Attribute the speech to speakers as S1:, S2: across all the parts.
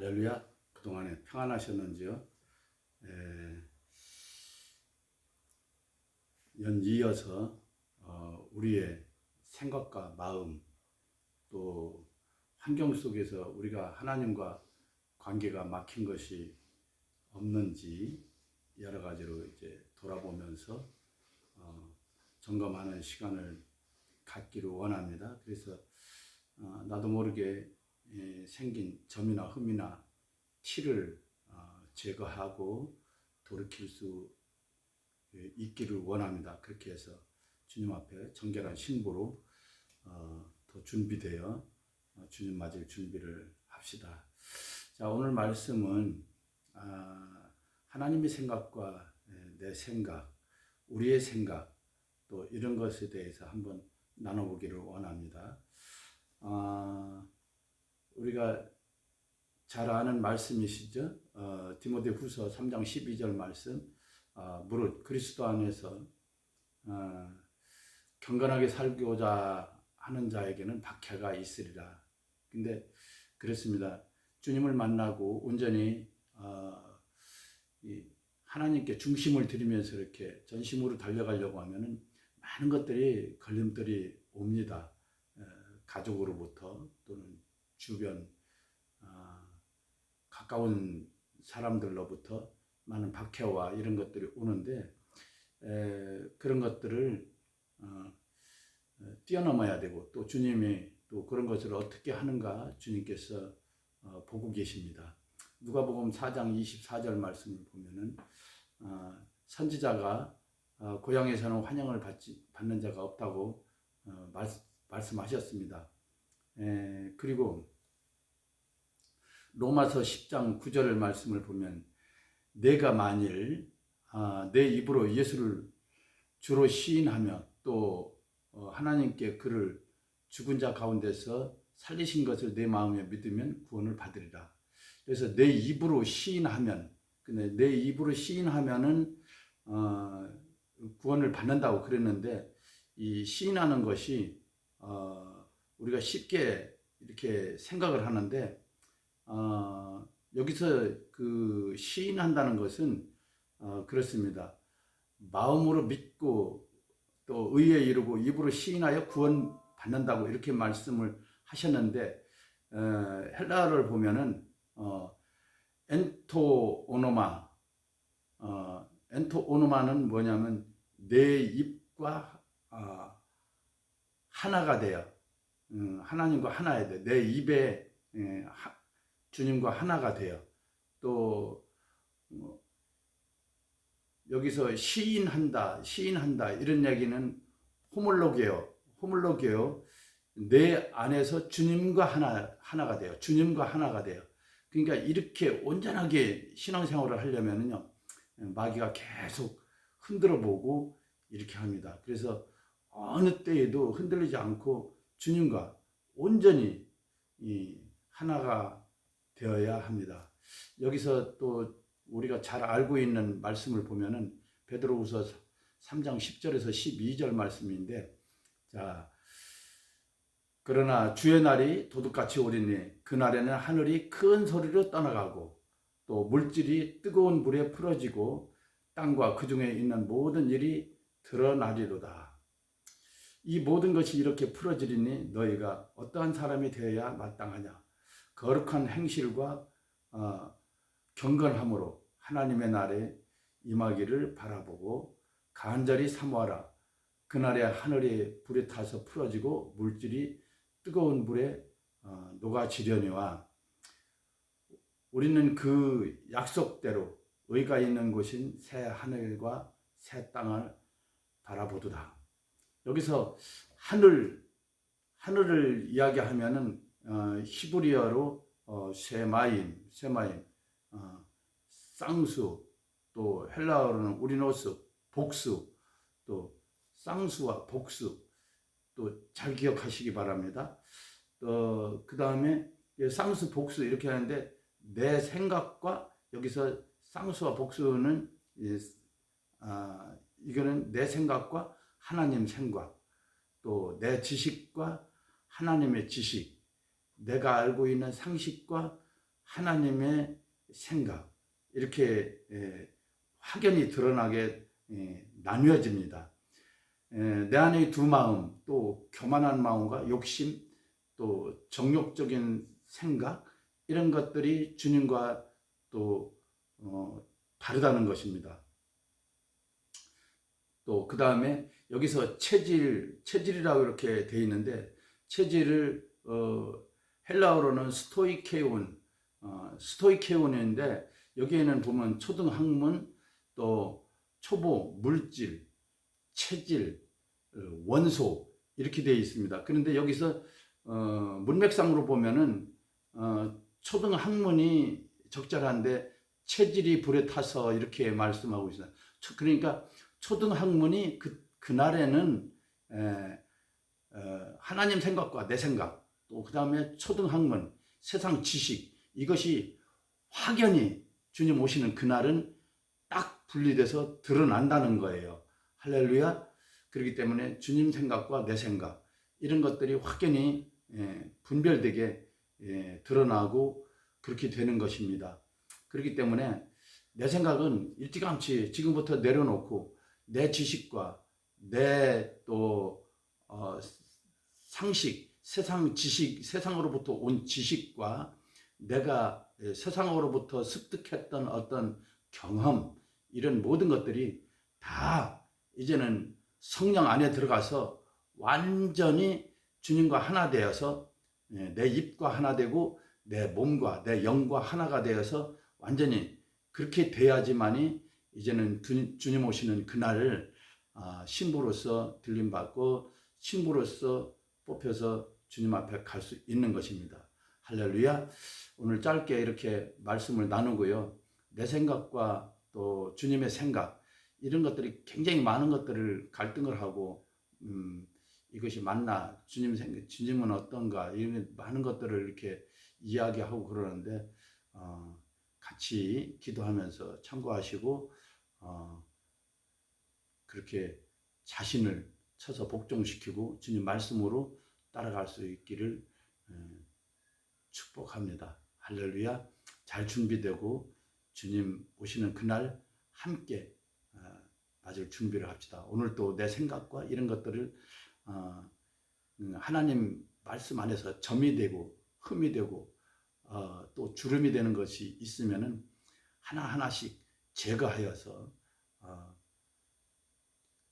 S1: 할렐루야. 그동안에 평안하셨는지요? 에, 연 이어서 어, 우리의 생각과 마음 또 환경 속에서 우리가 하나님과 관계가 막힌 것이 없는지 여러 가지로 이제 돌아보면서 어, 점검하는 시간을 갖기를 원합니다. 그래서 어, 나도 모르게 에, 생긴 점이나 흠이나 티를 어, 제거하고 돌이킬 수 예, 있기를 원합니다. 그렇게 해서 주님 앞에 정결한 신부로 어, 더 준비되어 어, 주님 맞을 준비를 합시다. 자 오늘 말씀은 아, 하나님의 생각과 예, 내 생각, 우리의 생각 또 이런 것에 대해서 한번 나눠보기를 원합니다. 아, 우리가 잘 아는 말씀이시죠. 어, 디모데 후서 3장 12절 말씀. 어, 무릇 그리스도 안에서 어, 경건하게 살고자 하는 자에게는 박해가 있으리라. 근데 그렇습니다. 주님을 만나고 온전히 어, 이 하나님께 중심을 들이면서 이렇게 전심으로 달려가려고 하면은 많은 것들이 걸림돌이 옵니다. 에, 가족으로부터 또는 주변 아, 가까운 사람들로부터 많은 박해와 이런 것들이 오는데 에, 그런 것들을 어, 어, 뛰어넘어야 되고 또 주님이 또 그런 것을 어떻게 하는가 주님께서 어, 보고 계십니다. 누가복음 4장 24절 말씀을 보면은 어, 선지자가 어, 고향에서는 환영을 받지, 받는 자가 없다고 어, 말, 말씀하셨습니다. 에, 그리고 로마서 10장 9절 말씀을 보면 내가 만일 아, 내 입으로 예수를 주로 시인하며 또 어, 하나님께 그를 죽은 자 가운데서 살리신 것을 내 마음에 믿으면 구원을 받으리라. 그래서 내 입으로 시인하면 근데 내 입으로 시인하면은 어, 구원을 받는다고 그랬는데 이 시인하는 것이 어, 우리가 쉽게 이렇게 생각을 하는데 어, 여기서 그 시인한다는 것은 어, 그렇습니다. 마음으로 믿고 또 의에 이르고 입으로 시인하여 구원 받는다고 이렇게 말씀을 하셨는데 어, 헬라어를 보면은 어, 엔토 오노마 어, 엔토 오노마는 뭐냐면 내 입과 어, 하나가 되어 음, 하나님과 하나야 돼. 내 입에 예, 하, 주님과 하나가 되어 또 뭐, 여기서 시인한다, 시인한다 이런 얘기는 호물로게요, 호물로게요. 내 안에서 주님과 하나 하나가 돼요. 주님과 하나가 돼요. 그러니까 이렇게 온전하게 신앙생활을 하려면은요 마귀가 계속 흔들어 보고 이렇게 합니다. 그래서 어느 때에도 흔들리지 않고 주님과 온전히 이 하나가 되어야 합니다. 여기서 또 우리가 잘 알고 있는 말씀을 보면은 베드로후서 3장 10절에서 12절 말씀인데 자 그러나 주의 날이 도둑같이 오리니 그 날에는 하늘이 큰 소리로 떠나가고 또 물질이 뜨거운 불에 풀어지고 땅과 그 중에 있는 모든 일이 드러나리로다. 이 모든 것이 이렇게 풀어지리니 너희가 어떠한 사람이 되어야 마땅하냐? 거룩한 행실과 어, 경건함으로 하나님의 날에 임하기를 바라보고 간절히 사모하라. 그날에 하늘이 불에 타서 풀어지고 물질이 뜨거운 불에 어, 녹아지려니와 우리는 그 약속대로 의가 있는 곳인 새 하늘과 새 땅을 바라보도다. 여기서 하늘 하늘을 이야기하면은 어, 히브리어로 어, 세마임, 세마임, 어, 쌍수, 또 헬라어로는 우리노스, 복수, 또 쌍수와 복수, 또 잘 기억하시기 바랍니다. 어, 그 다음에 쌍수, 복수 이렇게 하는데 내 생각과 여기서 쌍수와 복수는 예, 아, 이거는 내 생각과 하나님 생각, 또 내 지식과 하나님의 지식, 내가 알고 있는 상식과 하나님의 생각 이렇게 예, 확연히 드러나게 예, 나뉘어집니다. 예, 내 안의 두 마음, 또 교만한 마음과 욕심, 또 정욕적인 생각 이런 것들이 주님과 또 어, 다르다는 것입니다. 또 그 다음에 여기서 체질, 체질이라고 이렇게 돼 있는데 체질을 어, 헬라어로는 스토이케온, 어, 스토이케온인데 여기에는 보면 초등학문 또 초보, 물질, 체질, 어, 원소 이렇게 되어 있습니다. 그런데 여기서 어, 문맥상으로 보면은 어, 초등학문이 적절한데 체질이 불에 타서 이렇게 말씀하고 있어요. 초- 그러니까 초등학문이 그 그날에는 에, 어, 하나님 생각과 내 생각 또 그 다음에 초등학문 세상 지식 이것이 확연히 주님 오시는 그날은 딱 분리돼서 드러난다는 거예요. 할렐루야. 그렇기 때문에 주님 생각과 내 생각 이런 것들이 확연히 예, 분별되게 예, 드러나고 그렇게 되는 것입니다. 그렇기 때문에 내 생각은 일찌감치 지금부터 내려놓고 내 지식과 내또 어, 상식, 세상 지식, 세상으로부터 온 지식과 내가 예, 세상으로부터 습득했던 어떤 경험 이런 모든 것들이 다 이제는 성령 안에 들어가서 완전히 주님과 하나 되어서 예, 내 입과 하나 되고 내 몸과 내 영과 하나가 되어서 완전히 그렇게 돼야지만이 이제는 주- 주님 오시는 그날을 아, 신부로서 들림받고 신부로서 뽑혀서 주님 앞에 갈 수 있는 것입니다. 할렐루야. 오늘 짧게 이렇게 말씀을 나누고요. 내 생각과 또 주님의 생각 이런 것들이 굉장히 많은 것들을 갈등을 하고 음, 이것이 맞나 주님 생각 주님은 어떤가 이런 많은 것들을 이렇게 이야기하고 그러는데 어, 같이 기도하면서 참고하시고 어, 그렇게 자신을 쳐서 복종시키고 주님 말씀으로 따라갈 수 있기를 에, 축복합니다. 할렐루야. 잘 준비되고 주님 오시는 그날 함께 어, 맞을 준비를 합시다. 오늘 또내 생각과 이런 것들을 어, 음, 하나님 말씀 안에서 점이 되고 흠이 되고 어, 또 주름이 되는 것이 있으면은 하나 하나씩 제거하여서 어,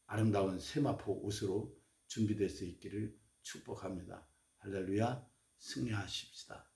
S1: 아름다운 세마포 옷으로 준비될 수 있기를 축복합니다. 할렐루야 승리하십시다.